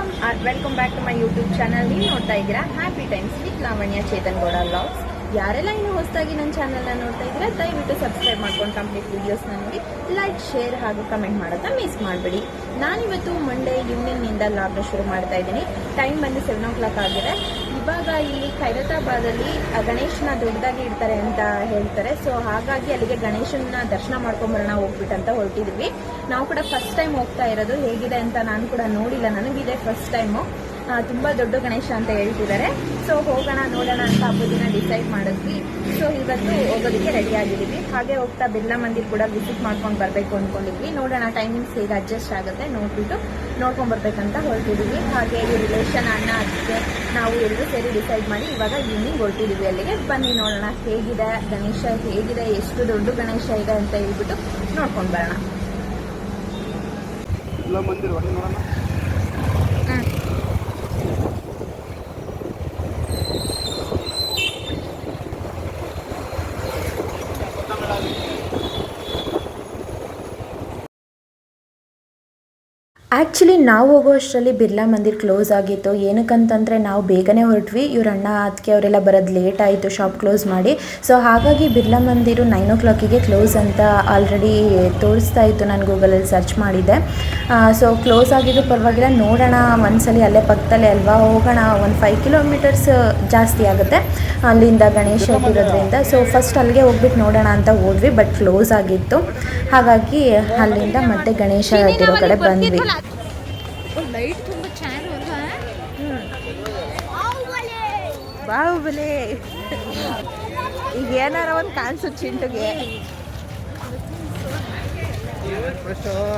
Welcome welcome back to my YouTube channel ನೀವು ನೋಡ್ತಾ ಇದ್ದೀರಾ? Happy times with Lavanya Chetan Gowda vlogs ಯಾರೆಲ್ಲ ಇನ್ನು ಹೊಸದಾಗಿ ನನ್ನ ಚಾನಲ್ನ ನೋಡ್ತಾ ಇದ್ದೀರಾ, ದಯವಿಟ್ಟು ಸಬ್ಸ್ಕ್ರೈಬ್ ಮಾಡ್ಕೊಂಡು ಕಂಪ್ಲೀಟ್ ವೀಡಿಯೋಸ್ನ ನೋಡಿ. ಲೈಕ್ ಶೇರ್ ಹಾಗೂ ಕಮೆಂಟ್ ಮಾಡೋದನ್ನ ಮಿಸ್ ಮಾಡಬೇಡಿ. ನಾನಿವತ್ತು ಮಂಡೇ ಈವ್ನಿಂಗ್ನಿಂದ ಲಾಗ್ನ ಶುರು ಮಾಡ್ತಾ ಇದ್ದೀನಿ. ಟೈಮ್ ಬಂದು ಸೆವೆನ್ ಓ ಕ್ಲಾಕ್ ಆಗಿದೆ. ಇವಾಗ ಇಲ್ಲಿ ಖೈರತಾಬಾದಲ್ಲಿ ಗಣೇಶನ ದೊಡ್ಡದಾಗಿ ಇಡ್ತಾರೆ ಅಂತ ಹೇಳ್ತಾರೆ. ಸೊ ಹಾಗಾಗಿ ಅಲ್ಲಿಗೆ ಗಣೇಶನ ದರ್ಶನ ಮಾಡ್ಕೊಂಬರೋಣ ಹೋಗ್ಬಿಟ್ಟು ಅಂತ ಹೊರಟಿದ್ವಿ. ನಾವು ಕೂಡ ಫಸ್ಟ್ ಟೈಮ್ ಹೋಗ್ತಾ ಇರೋದು ಹೇಗಿದೆ ಅಂತ ನಾನು ಕೂಡ ನೋಡಿಲ್ಲ. ನನಗಿದೆ ಫಸ್ಟ್ ಟೈಮು ತುಂಬ ದೊಡ್ಡ ಗಣೇಶ ಅಂತ ಹೇಳ್ತಿದ್ದಾರೆ. ಸೊ ಹೋಗೋಣ, ನೋಡೋಣ ಅಂತ ಹಬ್ಬದಿನ ಡಿಸೈಡ್ ಮಾಡಿದ್ವಿ. ಸೊ ಇವತ್ತು ಹೋಗೋದಕ್ಕೆ ರೆಡಿ ಆಗಿದ್ದೀವಿ. ಹಾಗೆ ಹೋಗ್ತಾ ಬಿರ್ಲಾ ಮಂದಿರ್ ಕೂಡ ವಿಸಿಟ್ ಮಾಡ್ಕೊಂಡು ಬರಬೇಕು ಅಂದ್ಕೊಂಡಿದ್ವಿ ನೋಡೋಣ ಟೈಮಿಂಗ್ಸ್ ಹೇಗೆ ಅಡ್ಜಸ್ಟ್ ಆಗುತ್ತೆ ನೋಡ್ಬಿಟ್ಟು ನೋಡ್ಕೊಂಡು ಬರ್ಬೇಕಂತ ಹೊರಟಿದ್ದೀವಿ. ಹಾಗೆ ಈ ರಿಲೇಷನ್ ಅಣ್ಣ ಅದಕ್ಕೆ ನಾವು ಎಲ್ಲರೂ ಸೇರಿ ಡಿಸೈಡ್ ಮಾಡಿ ಇವಾಗ ಈವ್ನಿಂಗ್ ಹೊರಟಿದ್ದೀವಿ ಅಲ್ಲಿಗೆ. ಬನ್ನಿ ನೋಡೋಣ ಹೇಗಿದೆ, ಗಣೇಶ ಹೇಗಿದೆ, ಎಷ್ಟು ದೊಡ್ಡ ಗಣೇಶ ಇದೆ ಅಂತ ಹೇಳ್ಬಿಟ್ಟು ನೋಡ್ಕೊಂಡು ಬರೋಣ. ಆ್ಯಕ್ಚುಲಿ ನಾವು ಹೋಗೋ ಅಷ್ಟರಲ್ಲಿ ಬಿರ್ಲಾ ಮಂದಿರ್ ಕ್ಲೋಸ್ ಆಗಿತ್ತು. ಏನಕ್ಕಂತಂದರೆ ನಾವು ಬೇಗನೆ ಹೊರಟ್ವಿ. ಇವ್ರ ಅಣ್ಣ ಅದಕ್ಕೆ ಅವರೆಲ್ಲ ಬರೋದು ಲೇಟ್ ಆಯಿತು ಶಾಪ್ ಕ್ಲೋಸ್ ಮಾಡಿ. ಸೊ ಹಾಗಾಗಿ ಬಿರ್ಲಾ ಮಂದಿರು ನೈನ್ ಓ ಕ್ಲಾಕಿಗೆ ಕ್ಲೋಸ್ ಅಂತ ಆಲ್ರೆಡಿ ತೋರಿಸ್ತಾ ಇತ್ತು ನಾನು ಗೂಗಲಲ್ಲಿ ಸರ್ಚ್ ಮಾಡಿದ್ದೆ ಸೊ ಕ್ಲೋಸ್ ಆಗಿದ್ದು ಪರವಾಗಿಲ್ಲ. ನೋಡೋಣ ಒಂದ್ಸಲಿ ಅಲ್ಲೇ ಪಕ್ಕದಲ್ಲೇ ಅಲ್ವಾ? ಹೋಗೋಣ. ಒಂದು ಫೈವ್ ಕಿಲೋಮೀಟರ್ಸ್ ಜಾಸ್ತಿ ಆಗುತ್ತೆ. ಅಲ್ಲಿಂದ ಗಣೇಶ ಹೋಗಿರೋದ್ರಿಂದ ಸೊ ಫಸ್ಟ್ ಅಲ್ಲಿಗೆ ಹೋಗ್ಬಿಟ್ಟು ನೋಡೋಣ ಅಂತ ಹೋದ್ವಿ ಬಟ್ ಕ್ಲೋಸ್ ಆಗಿತ್ತು. ಹಾಗಾಗಿ ಅಲ್ಲಿಂದ ಮತ್ತೆ ಗಣೇಶ ಕಡೆ ಬಂದ್ವಿ. ಲೈಟ್ ತುಂಬ ಚೆನ್ನಾಗಿ ಬಾಹುಬಲಿ. ಈಗ ಏನಾರ ಒಂದು ಕಾಣಿಸು ಚಿಂಟುಗೆ.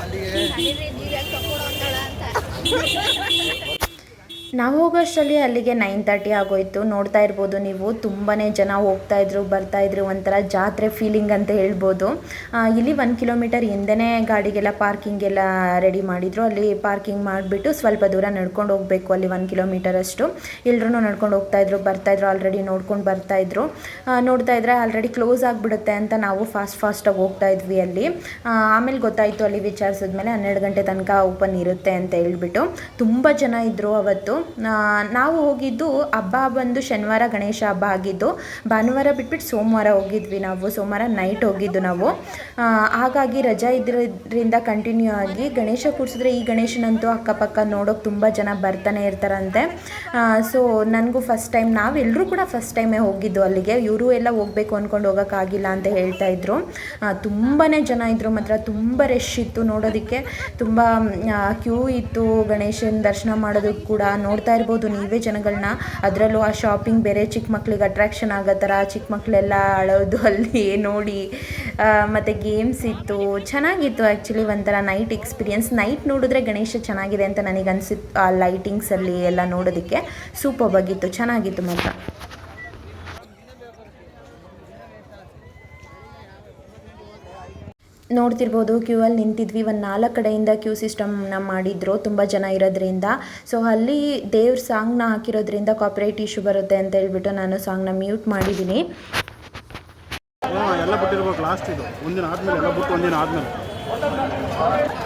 ಅಲ್ಲಿಗೆ ನಾವು ಹೋಗೋಷ್ಟರಲ್ಲಿ ಅಲ್ಲಿಗೆ ನೈನ್ ತರ್ಟಿ ಆಗೋಯ್ತು. ನೋಡ್ತಾ ಇರ್ಬೋದು ನೀವು. ತುಂಬಾ ಜನ ಹೋಗ್ತಾ ಇದ್ರು, ಬರ್ತಾ ಇದ್ರು. ಒಂಥರ ಜಾತ್ರೆ ಫೀಲಿಂಗ್ ಅಂತ ಹೇಳ್ಬೋದು. ಇಲ್ಲಿ ಒಂದು ಕಿಲೋಮೀಟರ್ ಹಿಂದೆನೇ ಗಾಡಿಗೆಲ್ಲ ಪಾರ್ಕಿಂಗ್ ಎಲ್ಲ ರೆಡಿ ಮಾಡಿದ್ರು. ಅಲ್ಲಿ ಪಾರ್ಕಿಂಗ್ ಮಾಡಿಬಿಟ್ಟು ಸ್ವಲ್ಪ ದೂರ ನಡ್ಕೊಂಡು ಹೋಗಬೇಕು ಅಲ್ಲಿ ಒಂದು ಕಿಲೋಮೀಟರ್ ಅಷ್ಟು. ಎಲ್ಲರೂ ನಡ್ಕೊಂಡು ಹೋಗ್ತಾ ಇದ್ರು, ಬರ್ತಾ ಇದ್ರು ಆಲ್ರೆಡಿ ನೋಡ್ಕೊಂಡು ಬರ್ತಾ ಇದ್ರು. ನೋಡ್ತಾ ಇದ್ರೆ ಆಲ್ರೆಡಿ ಕ್ಲೋಸ್ ಆಗಿಬಿಡುತ್ತೆ ಅಂತ ನಾವು ಫಾಸ್ಟ್ ಫಾಸ್ಟಾಗಿ ಹೋಗ್ತಾ ಇದ್ವಿ ಅಲ್ಲಿ. ಆಮೇಲೆ ಗೊತ್ತಾಯಿತು ಅಲ್ಲಿ ವಿಚಾರಿಸಿದ್ಮೇಲೆ ಹನ್ನೆರಡು ಗಂಟೆ ತನಕ ಓಪನ್ ಇರುತ್ತೆ ಅಂತ ಹೇಳ್ಬಿಟ್ಟು. ತುಂಬ ಜನ ಇದ್ದರು ಅವತ್ತು. ನಾವು ಹೋಗಿದ್ದು ಹಬ್ಬ ಬಂದು ಶನಿವಾರ ಗಣೇಶ ಹಬ್ಬ ಆಗಿದ್ದು, ಭಾನುವಾರ ಬಿಟ್ಬಿಟ್ಟು ಸೋಮವಾರ ಹೋಗಿದ್ವಿ ನಾವು. ಸೋಮವಾರ ನೈಟ್ ಹೋಗಿದ್ದು ನಾವು. ಹಾಗಾಗಿ ರಜಾ ಇದ್ರಿಂದ ಕಂಟಿನ್ಯೂ ಆಗಿ ಗಣೇಶ ಕೂರಿಸಿದ್ರೆ ಈ ಗಣೇಶನಂತೂ ಅಕ್ಕಪಕ್ಕ ನೋಡೋಕೆ ತುಂಬ ಜನ ಬರ್ತಾನೆ ಇರ್ತಾರಂತೆ. ಸೊ ನನಗೂ ಫಸ್ಟ್ ಟೈಮ್ ನಾವೆಲ್ಲರೂ ಕೂಡ ಫಸ್ಟ್ ಟೈಮೇ ಹೋಗಿದ್ದು ಅಲ್ಲಿಗೆ. ಇವರು ಎಲ್ಲ ಹೋಗಬೇಕು ಅಂದ್ಕೊಂಡು ಹೋಗೋಕ್ಕಾಗಿಲ್ಲ ಅಂತ ಹೇಳ್ತಾ ಇದ್ರು. ತುಂಬಾ ಜನ ಇದ್ದರು ಮಾತ್ರ ತುಂಬ ರಶ್ ಇತ್ತು ನೋಡೋದಕ್ಕೆ. ತುಂಬ ಕ್ಯೂ ಇತ್ತು ಗಣೇಶನ ದರ್ಶನ ಮಾಡೋದಕ್ಕೆ ಕೂಡ ನೋಡ್ತಾ ಇರ್ಬೋದು ನೀವೇ ಜನಗಳನ್ನ ಅದರಲ್ಲೂ ಆ ಶಾಪಿಂಗ್ ಬೇರೆ ಚಿಕ್ಕ ಮಕ್ಳಿಗೆ ಅಟ್ರಾಕ್ಷನ್ ಆಗೋ ಥರ, ಚಿಕ್ಕ ಮಕ್ಕಳೆಲ್ಲ ಅಳೋದು ಅಲ್ಲಿ ನೋಡಿ. ಮತ್ತು ಗೇಮ್ಸ್ ಇತ್ತು. ಚೆನ್ನಾಗಿತ್ತು ಆ್ಯಕ್ಚುಲಿ ಒಂಥರ ನೈಟ್ ಎಕ್ಸ್ಪೀರಿಯನ್ಸ್ ನೈಟ್ ನೋಡಿದ್ರೆ ಗಣೇಶ ಚೆನ್ನಾಗಿದೆ ಅಂತ ನನಗೆ ಅನಿಸಿತ್ತು ಆ ಲೈಟಿಂಗ್ಸಲ್ಲಿ ಎಲ್ಲ ನೋಡೋದಕ್ಕೆ. ಸೂಪರ್ ಆಗಿತ್ತು. ಚೆನ್ನಾಗಿತ್ತು ಮಾತ್ರ. ನೋಡ್ತಿರ್ಬೋದು ಕ್ಯೂ ಅಲ್ಲಿ ನಿಂತಿದ್ವಿ. ಒಂದು ನಾಲ್ಕು ಕಡೆಯಿಂದ ಕ್ಯೂ ಸಿಸ್ಟಮ್ನ ಮಾಡಿದ್ರು. ತುಂಬ ಜನ ಇರೋದ್ರಿಂದ. ಸೊ ಅಲ್ಲಿ ದೇವ್ರ ಸಾಂಗ್ನ ಹಾಕಿರೋದ್ರಿಂದ ಕಾಪರೇಟ್ ಇಶ್ಯೂ ಬರುತ್ತೆ ಅಂತ ಹೇಳ್ಬಿಟ್ಟು ನಾನು ಸಾಂಗ್ನ ಮ್ಯೂಟ್ ಮಾಡಿದ್ದೀನಿ.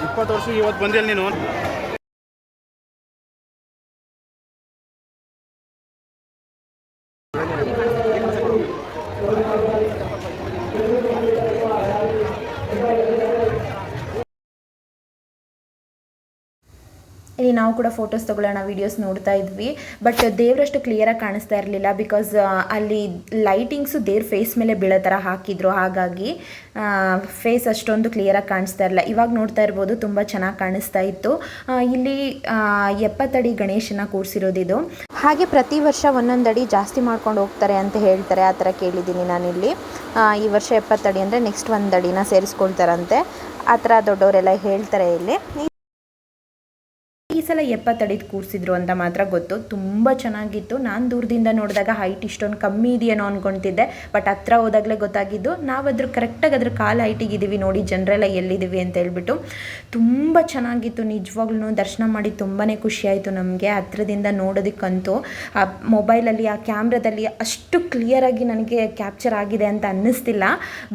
ಇಪ್ಪತ್ತು ವರ್ಷ ಇವತ್ತು ಬಂದಿಲ್ಲ ನೀನು. ನಾವು ಕೂಡ ಫೋಟೋಸ್ ತಗೊಳ್ಳೋಣ ವೀಡಿಯೋಸ್ ನೋಡ್ತಾ ಇದ್ವಿ. ಬಟ್ ದೇವರಷ್ಟು ಕ್ಲಿಯರಾಗಿ ಕಾಣಿಸ್ತಾ ಇರಲಿಲ್ಲ ಬಿಕಾಸ್ ಅಲ್ಲಿ ಲೈಟಿಂಗ್ಸು ದೇವ್ರ ಫೇಸ್ ಮೇಲೆ ಬೀಳೋ ಥರ ಹಾಕಿದ್ರು. ಹಾಗಾಗಿ ಫೇಸ್ ಅಷ್ಟೊಂದು ಕ್ಲಿಯರಾಗಿ ಕಾಣಿಸ್ತಾ ಇರಲಿಲ್ಲ. ಇವಾಗ ನೋಡ್ತಾ ಇರ್ಬೋದು, ತುಂಬ ಚೆನ್ನಾಗಿ ಕಾಣಿಸ್ತಾ ಇತ್ತು. ಇಲ್ಲಿ ಎಪ್ಪತ್ತಡಿ ಗಣೇಶನ ಕೂರಿಸಿರೋದಿದು ಹಾಗೆ ಪ್ರತಿ ವರ್ಷ ಒಂದೊಂದಡಿ ಜಾಸ್ತಿ ಮಾಡ್ಕೊಂಡು ಹೋಗ್ತಾರೆ ಅಂತ ಹೇಳ್ತಾರೆ. ಆ ಥರ ಕೇಳಿದ್ದೀನಿ ನಾನಿಲ್ಲಿ. ಈ ವರ್ಷ ಎಪ್ಪತ್ತಡಿ ಅಂದರೆ ನೆಕ್ಸ್ಟ್ ಒಂದು ಅಡಿನ ಸೇರಿಸ್ಕೊಳ್ತಾರಂತೆ. ಆ ಥರ ದೊಡ್ಡವರೆಲ್ಲ ಹೇಳ್ತಾರೆ ಇಲ್ಲಿ. ಸಲ ಎಪ್ಪತ್ತಡಿದು ಕೂರಿಸಿದ್ರು ಅಂತ ಮಾತ್ರ ಗೊತ್ತು. ತುಂಬ ಚೆನ್ನಾಗಿತ್ತು. ನಾನು ದೂರದಿಂದ ನೋಡಿದಾಗ ಹೈಟ್ ಇಷ್ಟೊಂದು ಕಮ್ಮಿ ಇದೆಯೇನೋ ಅಂದ್ಕೊಂತಿದ್ದೆ ಬಟ್ ಹತ್ರ ಹೋದಾಗಲೇ ಗೊತ್ತಾಗಿದ್ದು ನಾವು ಅದ್ರ ಕರೆಕ್ಟಾಗಿ ಅದ್ರ ಕಾಲು ಹೈಟಿಗೆ ಇದ್ದೀವಿ ನೋಡಿ, ಜನರೆಲ್ಲ ಎಲ್ಲಿದ್ದೀವಿ ಅಂತ ಹೇಳ್ಬಿಟ್ಟು. ತುಂಬ ಚೆನ್ನಾಗಿತ್ತು. ನಿಜವಾಗ್ಲೂ ದರ್ಶನ ಮಾಡಿ ತುಂಬಾ ಖುಷಿಯಾಯಿತು ನಮಗೆ. ಹತ್ರದಿಂದ ನೋಡೋದಕ್ಕಂತೂ, ಆ ಮೊಬೈಲಲ್ಲಿ ಆ ಕ್ಯಾಮ್ರಾದಲ್ಲಿ ಅಷ್ಟು ಕ್ಲಿಯರಾಗಿ ನನಗೆ ಕ್ಯಾಪ್ಚರ್ ಆಗಿದೆ ಅಂತ ಅನ್ನಿಸ್ತಿಲ್ಲ.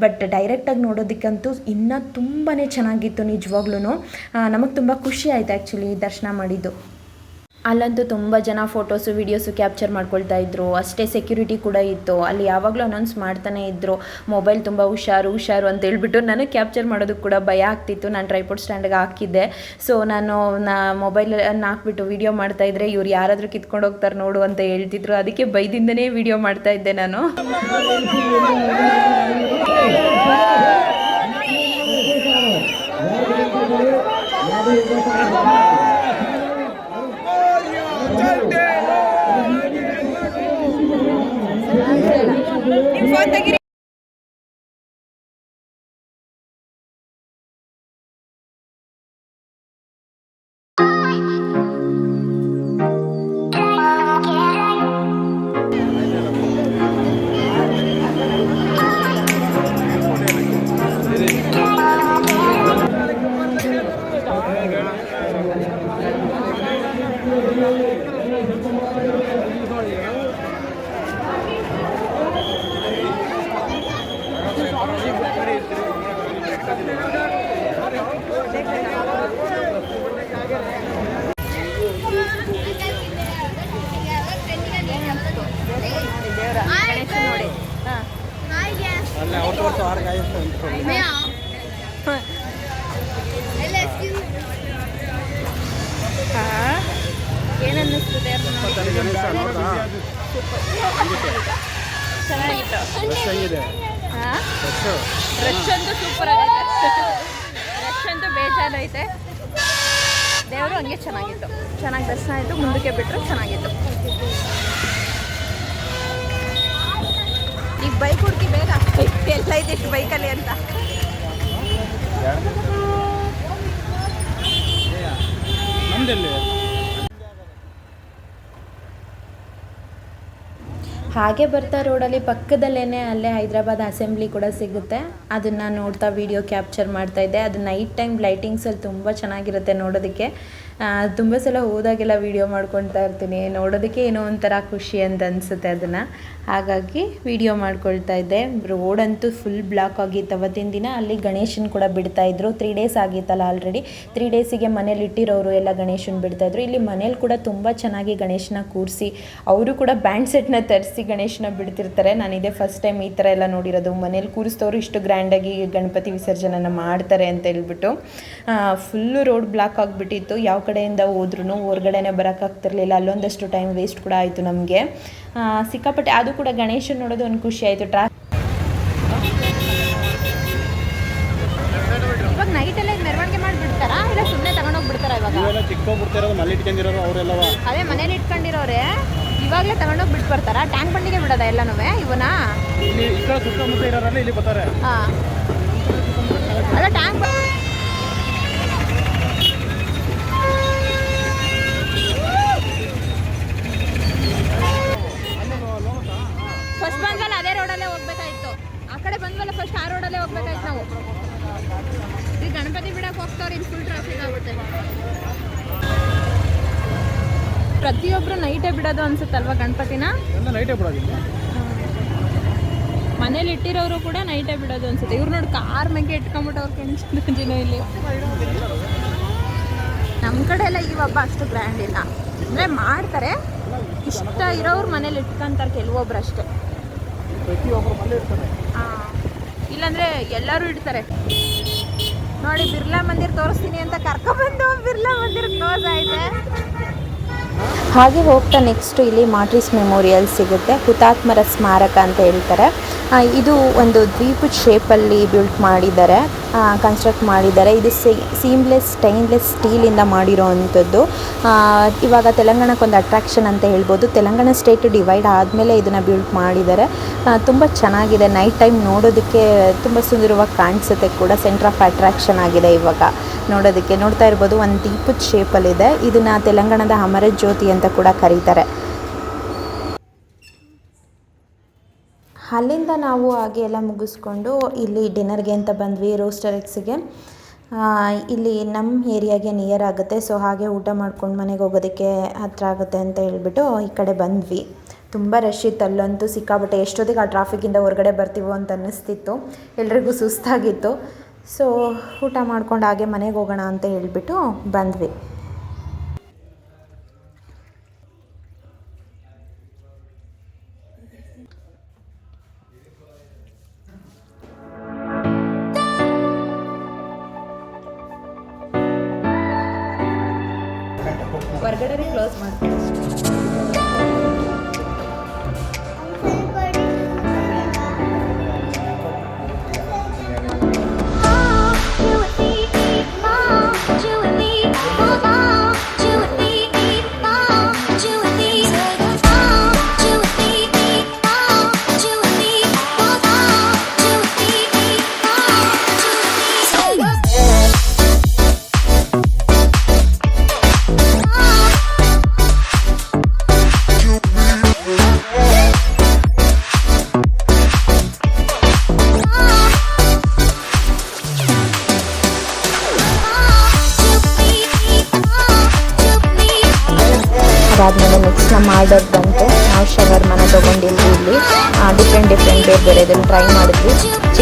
ಬಟ್ ಡೈರೆಕ್ಟಾಗಿ ನೋಡೋದಕ್ಕಂತೂ ಇನ್ನೂ ತುಂಬಾ ಚೆನ್ನಾಗಿತ್ತು ನಿಜವಾಗ್ಲೂ ನಮಗೆ ತುಂಬ ಖುಷಿ ಆಯಿತು ಆ್ಯಕ್ಚುಲಿ ದರ್ಶನ ಮಾಡಿದ್ದು. ಅಲ್ಲಂತೂ ತುಂಬ ಜನ ಫೋಟೋಸು ವೀಡಿಯೋಸು ಕ್ಯಾಪ್ಚರ್ ಮಾಡ್ಕೊಳ್ತಾ ಇದ್ರು. ಅಷ್ಟೇ ಸೆಕ್ಯೂರಿಟಿ ಕೂಡ ಇತ್ತು. ಅಲ್ಲಿ ಯಾವಾಗಲೂ ಅನೌನ್ಸ್ ಮಾಡ್ತಾನೆ ಇದ್ದರು ಮೊಬೈಲ್ ತುಂಬ ಹುಷಾರು ಹುಷಾರು ಅಂತ ಹೇಳ್ಬಿಟ್ಟು ನನಗೆ ಕ್ಯಾಪ್ಚರ್ ಮಾಡೋದಕ್ಕೆ ಕೂಡ ಭಯ ಆಗ್ತಿತ್ತು. ನಾನು ಟ್ರೈಪೋರ್ಟ್ ಸ್ಟ್ಯಾಂಡ್ಗೆ ಹಾಕಿದ್ದೆ. ಸೊ ನಾನು ನಾ ಮೊಬೈಲ್ ಹಾಕ್ಬಿಟ್ಟು ವೀಡಿಯೋ ಮಾಡ್ತಾ ಇದ್ರೆ ಇವ್ರು ಯಾರಾದರೂ ಕಿತ್ಕೊಂಡು ಹೋಗ್ತಾರೆ ನೋಡು ಅಂತ ಹೇಳ್ತಿದ್ರು. ಅದಕ್ಕೆ ಬೈದಿಂದನೇ ವೀಡಿಯೋ ಮಾಡ್ತಾ ಇದ್ದೆ ನಾನು. te quería ಚೆನ್ನಾಗಿತ್ತು ರಶ್ ಹೆಂಗಿದೆ ರಶ್ ರಶ್ ಅಂತೂ ಸೂಪರ್ ಆಗೈತೆ. ರಶ್ ಅಂತೂ ಬೇಜಾರೈತೆ ದೇವರು ಹಂಗೆ ಚೆನ್ನಾಗಿತ್ತು. ಚೆನ್ನಾಗಿ ದರ್ಶನ ಆಯಿತು ಮುಂದಕ್ಕೆ ಚೆನ್ನಾಗಿತ್ತು. ಈಗ ಬೈಕ್ ಹುಡುಕಿ ಬೇಗ. ಎಲ್ಲ ಇದೆ ಬೈಕಲ್ಲಿ ಅಂತ. ಹಾಗೆ ಬರ್ತಾ ರೋಡಲ್ಲಿ ಪಕ್ಕದಲ್ಲೇ ಅಲ್ಲೇ ಹೈದ್ರಾಬಾದ್ ಅಸೆಂಬ್ಲಿ ಕೂಡ ಸಿಗುತ್ತೆ. ಅದನ್ನು ನೋಡ್ತಾ ವಿಡಿಯೋ ಕ್ಯಾಪ್ಚರ್ ಮಾಡ್ತಾ ಇದ್ದೆ. ಅದು ನೈಟ್ ಟೈಮ್ ಲೈಟಿಂಗ್ಸಲ್ಲಿ ತುಂಬ ಚೆನ್ನಾಗಿರುತ್ತೆ ನೋಡೋದಕ್ಕೆ. ತುಂಬ ಸಲ ಹೋದಾಗೆಲ್ಲ ವೀಡಿಯೋ ಮಾಡ್ಕೊಳ್ತಾ ಇರ್ತೀನಿ. ನೋಡೋದಕ್ಕೆ ಏನೋ ಒಂಥರ ಖುಷಿ ಅಂತ ಅನಿಸುತ್ತೆ ಅದನ್ನು. ಹಾಗಾಗಿ ವಿಡಿಯೋ ಮಾಡ್ಕೊಳ್ತಾ ಇದ್ದೆ. ರೋಡಂತೂ ಫುಲ್ ಬ್ಲಾಕ್ ಆಗಿತ್ತು. ಅವತ್ತಿನ ದಿನ ಅಲ್ಲಿ ಗಣೇಶನ್ ಕೂಡ ಬಿಡ್ತಾ ಇದ್ರು. ತ್ರೀ ಡೇಸ್ ಆಗಿತ್ತಲ್ಲ ಆಲ್ರೆಡಿ ತ್ರೀ ಡೇಸಿಗೆ ಮನೇಲಿ ಇಟ್ಟಿರೋರು ಎಲ್ಲ ಗಣೇಶನ್ ಬಿಡ್ತಾ ಇದ್ರು. ಇಲ್ಲಿ ಮನೇಲಿ ಕೂಡ ತುಂಬ ಚೆನ್ನಾಗಿ ಗಣೇಶನ ಕೂರಿಸಿ, ಅವರು ಕೂಡ ಬ್ಯಾಂಡ್ ಸೆಟ್ನ ತರಿಸಿ ಗಣೇಶನ ಬಿಡ್ತಿರ್ತಾರೆ. ನಾನು ಇದೇ ಫಸ್ಟ್ ಟೈಮ್ ಈ ಥರ ಎಲ್ಲ ನೋಡಿರೋದು. ಮನೇಲಿ ಕೂರಿಸಿದವರು ಇಷ್ಟು ಗ್ರ್ಯಾಂಡಾಗಿ ಗಣಪತಿ ವಿಸರ್ಜನೆನ ಮಾಡ್ತಾರೆ ಅಂತ ಹೇಳ್ಬಿಟ್ಟು ಫುಲ್ಲು ರೋಡ್ ಬ್ಲಾಕ್ ಆಗಿಬಿಟ್ಟಿತ್ತು. ಯಾವ ಕಡೆಯಿಂದ ಹೋದ್ರೂ ಹೊರ್ಗಡೆನೆ ಬರೋಕ್ಕಾಗ್ತಿರ್ಲಿಲ್ಲ ಅಲ್ಲೊಂದಷ್ಟು ಟೈಮ್ ವೇಸ್ಟ್ ಕೂಡ ಆಯಿತು ನಮಗೆ. ಸಿಕ್ಕಾಪಟ್ಟೆ, ಅದು ಕೂಡ ಗಣೇಶನ ನೋಡೋದು ಒಂದು ಖುಷಿ ಆಯಿತು. ಟ್ರಾ ಬಿಡೋದು ಅನ್ಸುತ್ತಲ್ವಾ ಗಣಪತಿನ ನೈಟೇ ಬಿಡೋದಿಲ್ಲ. ಮನೇಲಿ ಇಟ್ಟಿರೋರು ಕೂಡ ನೈಟೇ ಬಿಡೋದು ಅನ್ಸುತ್ತೆ. ಇವ್ರು ನೋಡಿ ಕಾರ್ ಮ್ಯಾಗೆ ಇಟ್ಕೊಂಬಿಟ್ಟವ್ರು ಅವ್ರು ಕೆಂಚಿನ ಇಲ್ಲಿ. ನಮ್ಮ ಕಡೆ ಎಲ್ಲ ಈ ಹಬ್ಬ ಅಷ್ಟು ಗ್ರ್ಯಾಂಡ್ ಇಲ್ಲ. ಅಂದರೆ ಮಾಡ್ತಾರೆ. ಇಷ್ಟ ಇರೋರು ಮನೇಲಿ ಇಟ್ಕೊಂತಾರೆ ಕೆಲವೊಬ್ರು ಅಷ್ಟೇ. ಇರ್ತಾರೆ. ಇಲ್ಲಾಂದ್ರೆ ಎಲ್ಲರೂ ಇಡ್ತಾರೆ. ನೋಡಿ ಬಿರ್ಲಾ ಮಂದಿರ್ ತೋರಿಸ್ತೀನಿ ಅಂತ ಕರ್ಕೊಬಂದು ಬಿರ್ಲಾ ಮಂದಿರ್ ಕ್ಲೋಸ್ ಆಯ್ತೆ. ಹಾಗೆ ಹೋಗ್ತಾ ನೆಕ್ಸ್ಟು ಇಲ್ಲಿ ಮಾಟ್ರಿಸ್ ಮೆಮೋರಿಯಲ್ ಸಿಗುತ್ತೆ. ಹುತಾತ್ಮರ ಸ್ಮಾರಕ ಅಂತ ಹೇಳ್ತಾರೆ. ಇದು ಒಂದು ದ್ವೀಪದ ಶೇಪಲ್ಲಿ ಬಿಲ್ಟ್ ಮಾಡಿದ್ದಾರೆ. ಕನ್ಸ್ಟ್ರಕ್ಟ್ ಮಾಡಿದ್ದಾರೆ. ಇದು ಸೀಮ್ಲೆಸ್ ಸ್ಟೈನ್ಲೆಸ್ ಸ್ಟೀಲಿಂದ ಮಾಡಿರೋ ಅಂಥದ್ದು ಆ, ಇವಾಗ ತೆಲಂಗಾಣಕ್ಕೆ ಒಂದು ಅಟ್ರಾಕ್ಷನ್ ಅಂತ ಹೇಳ್ಬೋದು. ತೆಲಂಗಾಣ ಸ್ಟೇಟ್ ಡಿವೈಡ್ ಆದಮೇಲೆ ಇದನ್ನು ಬಿಲ್ಟ್ ಮಾಡಿದ್ದಾರೆ. ತುಂಬ ಚೆನ್ನಾಗಿದೆ. ನೈಟ್ ಟೈಮ್ ನೋಡೋದಕ್ಕೆ ತುಂಬ ಸುಂದರವಾಗಿ ಕಾಣಿಸುತ್ತೆ ಕೂಡ. ಸೆಂಟರ್ ಆಫ್ ಅಟ್ರಾಕ್ಷನ್ ಆಗಿದೆ ಇವಾಗ ನೋಡೋದಕ್ಕೆ. ನೋಡ್ತಾ ಇರ್ಬೋದು ಒಂದು ದೀಪದ ಶೇಪಲ್ಲಿದೆ ಇದನ್ನು ತೆಲಂಗಾಣದ ಅಮರ ಜ್ಯೋತಿ ಅಂತ ಕೂಡ ಕರೀತಾರೆ. ಅಲ್ಲಿಂದ ನಾವು ಹಾಗೆ ಎಲ್ಲ ಮುಗಿಸ್ಕೊಂಡು ಇಲ್ಲಿ ಡಿನ್ನರ್ಗೆ ಅಂತ ಬಂದ್ವಿ ರೋಸ್ಟರ್ ಎಕ್ಸಿಗೆ ಇಲ್ಲಿ ನಮ್ಮ ಏರಿಯಾಗೆ ನಿಯರ್ ಆಗುತ್ತೆ ಸೊ ಹಾಗೆ ಊಟ ಮಾಡ್ಕೊಂಡು ಮನೆಗೆ ಹೋಗೋದಕ್ಕೆ ಹತ್ರ ಆಗುತ್ತೆ ಅಂತ ಹೇಳ್ಬಿಟ್ಟು ಈ ಕಡೆ ಬಂದ್ವಿ. ತುಂಬ ರಶ್ ಇತ್ತು, ಅಲ್ಲಂತೂ ಸಿಕ್ಕಾಬಟ್ಟೆ ಎಷ್ಟೊತ್ತಿಗೆ ಆ ಟ್ರಾಫಿಕ್ಕಿಂದ ಹೊರಗಡೆ ಬರ್ತೀವೋ ಅಂತ ಅನ್ನಿಸ್ತಿತ್ತು. ಎಲ್ರಿಗೂ ಸುಸ್ತಾಗಿತ್ತು. ಸೊ ಊಟ ಮಾಡ್ಕೊಂಡು ಹಾಗೆ ಮನೆಗೆ ಹೋಗೋಣ ಅಂತ ಹೇಳಿಬಿಟ್ಟು ಬಂದ್ವಿ.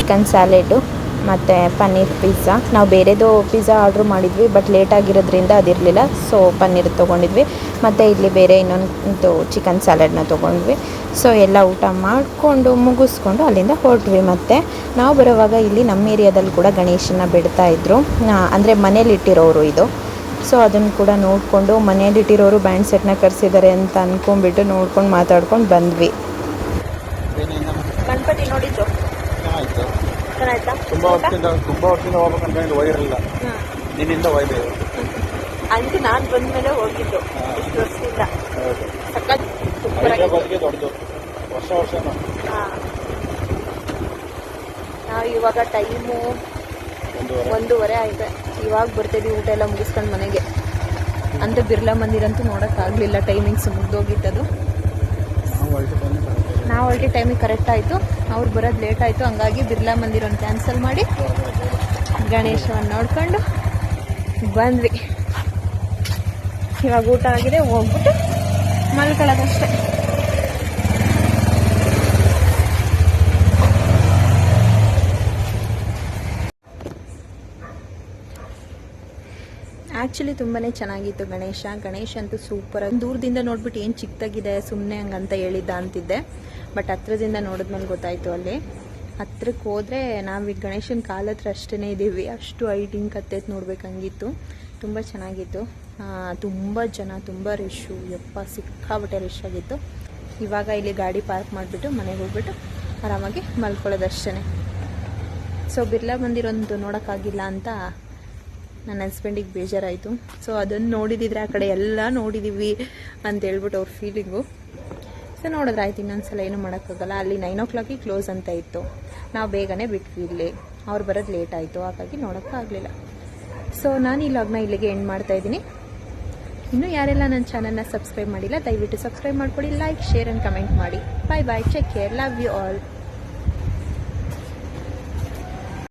ಚಿಕನ್ ಸ್ಯಾಲೆಡು ಮತ್ತು ಪನ್ನೀರ್ ಪಿಜ್ಜಾ. ನಾವು ಬೇರೆದು ಪಿಜ್ಜಾ ಆರ್ಡ್ರ್ ಮಾಡಿದ್ವಿ ಬಟ್ ಲೇಟ್ ಆಗಿರೋದ್ರಿಂದ ಅದಿರಲಿಲ್ಲ. ಸೊ ಪನ್ನೀರ್ ತೊಗೊಂಡಿದ್ವಿ. ಮತ್ತು ಇಲ್ಲಿ ಬೇರೆ ಇನ್ನೊಂದು ಚಿಕನ್ ಸ್ಯಾಲೆಡ್ನ ತೊಗೊಂಡ್ವಿ. ಸೊ ಎಲ್ಲ ಊಟ ಮಾಡಿಕೊಂಡು ಮುಗಿಸ್ಕೊಂಡು ಅಲ್ಲಿಂದ ಹೊರಟ್ವಿ. ಮತ್ತು ನಾವು ಬರೋವಾಗ ಇಲ್ಲಿ ನಮ್ಮ ಏರಿಯಾದಲ್ಲಿ ಕೂಡ ಗಣೇಶನ ಬಿಡ್ತಾ ಇದ್ರು. ಅಂದರೆ ಮನೇಲಿ ಇಟ್ಟಿರೋರು ಇದು. ಸೊ ಅದನ್ನು ಕೂಡ ನೋಡಿಕೊಂಡು ಮನೆಯಲ್ಲಿಟ್ಟಿರೋರು ಬ್ಯಾಂಡ್ ಸೆಟ್ನ ಕರೆಸಿದ್ದಾರೆ ಅಂತ ಅಂದ್ಕೊಂಡ್ಬಿಟ್ಟು ನೋಡ್ಕೊಂಡು ಮಾತಾಡ್ಕೊಂಡು ಬಂದ್ವಿ. ಗಣಪತಿ ನೋಡಿದ್ದು ತುಂಬ ವರ್ಷದಿಂದ ತುಂಬ ವರ್ಷದಿಂದ ಹೋಗ್ಬೇಕು ಅನ್ಕೊಂಡಿದ್ದು ಹೋಗಿರಲಿಲ್ಲ ನಿನ್ನಿಂದ ಅಂತ ನಾನು ಬಂದ್ಮೇಲೆ ಹೋಗಿದ್ದು. ಇಷ್ಟು ವರ್ಷದಿಂದ. ಸಖತ್ ಸೂಪರ್ ಆಗಿದೆ ಹೈದ್ರಾಬಾದ್ಗೆ ದೊಡ್ಡದು. ವರ್ಷ ವರ್ಷ. ನಾವು ಇವಾಗ ಟೈಮು ಒಂದೂವರೆ. ಆಯ್ತು ಇವಾಗ ಬರ್ತೀವಿ ಊಟ ಎಲ್ಲ ಮುಗಿಸ್ಕೊಂಡು ಮನೆಗೆ. ಅಂತ ಬಿರ್ಲಾ ಮಂದಿರ ಅಂತೂ ನೋಡೋಕ್ಕಾಗಲಿಲ್ಲ ಟೈಮಿಂಗ್ಸ್ ಮುಗ್ದೋಗಿತ್ತದು. ನಾವು ಹೊರಟು ಟೈಮಿಗೆ ಕರೆಕ್ಟ್ ಆಯಿತು. ಅವ್ರು ಬರೋದು ಲೇಟ್ ಆಯಿತು. ಹಂಗಾಗಿ ಬಿರ್ಲಾ ಮಂದಿರವನ್ನು ಕ್ಯಾನ್ಸಲ್ ಮಾಡಿ ಗಣೇಶವನ್ನು ನೋಡ್ಕೊಂಡು ಬಂದ್ವಿ. ಇವಾಗ ಊಟ ಆಗಿದೆ, ಹೋಗ್ಬಿಟ್ಟು ಮಲ್ಕೊಳ್ಳೋದಷ್ಟೇ. ಆ್ಯಕ್ಚುಲಿ ತುಂಬಾ ಚೆನ್ನಾಗಿತ್ತು ಗಣೇಶ. ಗಣೇಶ ಅಂತೂ ಸೂಪರ್ ದೂರದಿಂದ ನೋಡ್ಬಿಟ್ಟು ಏನು ಚಿಕ್ಕದಾಗಿದೆ ಸುಮ್ಮನೆ ಹಂಗಂತ ಹೇಳಿದ್ದ ಅಂತಿದ್ದೆ. ಬಟ್ ಹತ್ರದಿಂದ ನೋಡಿದ್ಮೇಲೆ ಗೊತ್ತಾಯಿತು ಅಲ್ಲಿ. ಹತ್ರಕ್ಕೆ ಹೋದರೆ ನಾವು ಗಣೇಶನ ಕಾಲ ಹತ್ರ ಅಷ್ಟೇ ಇದ್ದೀವಿ ಅಷ್ಟು ಐಟಿಂಗ್ ಕತ್ತೈತೆ ನೋಡ್ಬೇಕಂಗಿತ್ತು ತುಂಬ ಚೆನ್ನಾಗಿತ್ತು. ತುಂಬ ಜನ, ತುಂಬ ರಶ್ಶು ಯಪ್ಪ ಸಿಕ್ಕಾಬಟ್ಟೆ ರಶ್ ಆಗಿತ್ತು. ಇವಾಗ ಇಲ್ಲಿ ಗಾಡಿ ಪಾರ್ಕ್ ಮಾಡಿಬಿಟ್ಟು ಮನೆಗೆ ಹೋಗ್ಬಿಟ್ಟು ಆರಾಮಾಗಿ ಮಲ್ಕೊಳ್ಳೋದಷ್ಟೇ ಸೊ, ಬಿರ್ಲಾ ಮಂದಿರೊಂದು ನೋಡೋಕ್ಕಾಗಿಲ್ಲ ಅಂತ ನನ್ನ ಹಸ್ಬೆಂಡಿಗೆ ಬೇಜಾರಾಯಿತು. ಸೊ ಅದನ್ನು ನೋಡಿದಿದ್ರೆ ಆ ಕಡೆ ಎಲ್ಲ ನೋಡಿದ್ದೀವಿ ಅಂತ ಹೇಳ್ಬಿಟ್ಟು ಅವ್ರ ಫೀಲಿಂಗು ಸೊ ನೋಡಿದ್ರೆ ಆಯ್ತು, ಇನ್ನೊಂದ್ಸಲ ಏನು ಮಾಡೋಕ್ಕಾಗಲ್ಲ. ಅಲ್ಲಿ ನೈನ್ ಓ ಕ್ಲಾಕಿಗೆ ಕ್ಲೋಸ್ ಅಂತ ಇತ್ತು. ನಾವು ಬೇಗನೆ ಬಿಟ್ವಿ ಇಲ್ಲಿ. ಅವ್ರು ಬರೋದು ಲೇಟ್ ಆಯಿತು, ಹಾಗಾಗಿ ನೋಡೋಕ್ಕಾಗಲಿಲ್ಲ. ಸೊ ನಾನು ಈ ಲಾಗ್ನ ಇಲ್ಲಿಗೆ ಎಂಡ್ ಮಾಡ್ತಾ ಇದ್ದೀನಿ. ಇನ್ನೂ ಯಾರೆಲ್ಲ ನನ್ನ ಚಾನಲ್ನ ಸಬ್ಸ್ಕ್ರೈಬ್ ಮಾಡಿಲ್ಲ, ದಯವಿಟ್ಟು ಸಬ್ಸ್ಕ್ರೈಬ್ ಮಾಡ್ಕೊಳ್ಳಿ ಲೈಕ್ ಶೇರ್ ಆ್ಯಂಡ್ ಕಮೆಂಟ್ ಮಾಡಿ. Bye bye check care love you all